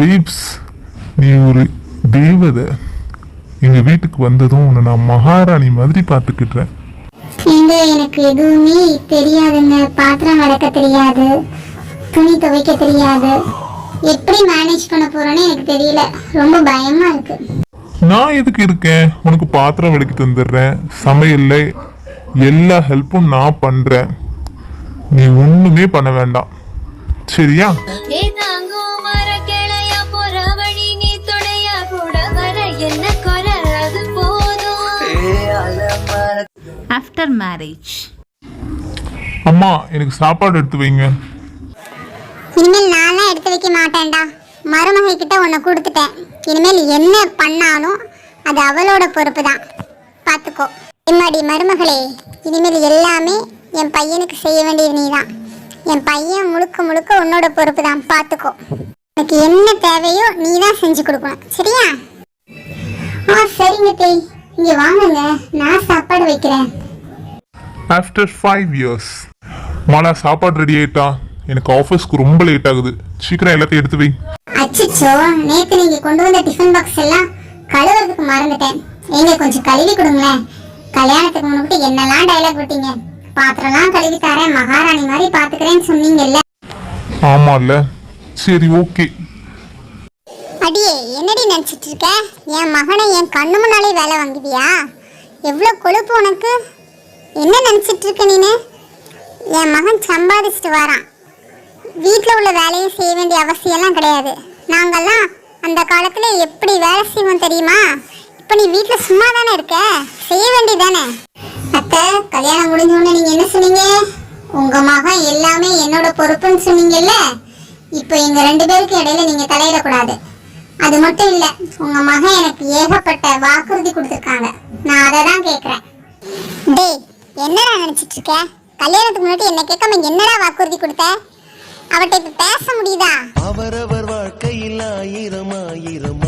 Peeps நீ ஒரு தேவதை. எங்க வீட்டுக்கு வந்ததும் உன்னை நான் மகாராணி மாதிரி பார்த்துக்கிட்டேன். எங்க எனக்கு எதுவுமே தெரியாதுங்க பாத்திரம் வளர்க்க தெரியாது. துணி துவைக்க தெரியாது. எப்படி மேனேஜ் பண்ண போறேன்னு எனக்கு தெரியல. ரொம்ப பயமா இருக்கு. நான் எதுக்கு இருக்கேன்? உனக்கு பாத்திரம் விளக்கி தந்துடுறேன். சமையல்ல எல்லா ஹெல்ப்பும் நான் பண்றேன். நீ ஒண்ணுமே பண்ண வேண்டாம். சரியா? ஆஃப்டர் மேரேஜ் அம்மா எனக்கு சாப்பாடு எடுத்து வைங்க. இனிமேல் நான்லாம் எடுத்து வைக்க மாட்டேன்டா. மருமகை கிட்ட உன்னை கொடுத்துட்டேன். இனிமேல் என்ன பண்ணாலும் அது அவளோட பொறுப்பு தான் பார்த்துக்கோ எம்மாடி மருமகளே இனிமேல் எல்லாமே என் பையனுக்கு செய்ய வேண்டியது நீ தான் என் பையன் முழுக்க முழுக்க உன்னோட பொறுப்பு தான் பார்த்துக்கோ உனக்கு என்ன தேவையோ நீ தான் செஞ்சு கொடுக்கணும். சரியா? ஆ சரிங்க தேய் இங்கே வாங்குங்க நான் சாப்பாடு வைக்கிறேன். ஆஃப்டர் ஃபைவ் இயர்ஸ் மாலா சாப்பாடு ரெடி ஆயிட்டா? எனக்கு ஆஃபீஸ்க்கு ரொம்ப லேட் ஆகுது. சீக்கிரம் எல்லாத்தையும் எடுத்து வை. அச்சச்சோ நேத்து நீங்க கொண்டு வந்த டிஃபன் பாக்ஸ் எல்லாம் கழுவுறதுக்கு மறந்துட்டேன். எங்க கொஞ்சம் கழுவி கொடுங்களேன். கல்யாணத்துக்கு முன்னுக்கு என்னெல்லாம் டைலாக் விட்டீங்க பாத்திரம்லாம் கழுவி தரேன். மகாராணி மாதிரி பாத்துக்கிறேன்னு சொன்னீங்கல்ல. ஆமால்ல. சரி ஓகே அடியே என்னடி நினைச்சிட்டு இருக்க? என் மகனை என் கண்ணு முன்னாலே வேலை வாங்குவியா? எவ்வளோ கொழுப்பு உனக்கு? என்ன நினைச்சிட்டு இருக்க நீனு? என் மகன் சம்பாதிச்சுட்டு வரான். வீட்டில் உள்ள வேலையை செய்ய வேண்டிய அவசியம்லாம் கிடையாது. நாங்கெல்லாம் அந்த காலத்தில் எப்படி வேலை செய்வோம் தெரியுமா? இப்போ நீ வீட்டில் சும்மா தானே இருக்க? செய்ய வேண்டியதானே அத்தை கல்யாணம் முடிஞ்ச உடனே நீங்கள் என்ன சொன்னீங்க? உங்கள் மகன் எல்லாமே என்னோட பொறுப்புன்னு சொன்னீங்கல்ல? இப்போ எங்கள் ரெண்டு பேருக்கு இடையில நீங்கள் தலையிடக்கூடாது. அது மட்டும் இல்லை உங்கள் மகன் எனக்கு ஏகப்பட்ட வாக்குறுதி கொடுத்துருக்காங்க. நான் அதை தான் கேட்குறேன் டேய் என்னடா நினைச்சிட்டு இருக்க கல்யாணத்துக்கு முன்னாடி என்ன கேட்காம என்னடா வாக்குறுதி கொடுத்த? அவட்ட இப்ப பேச முடியுதா? அவரவர் வாழ்க்கையில் ஆயிரம் ஆயிரம்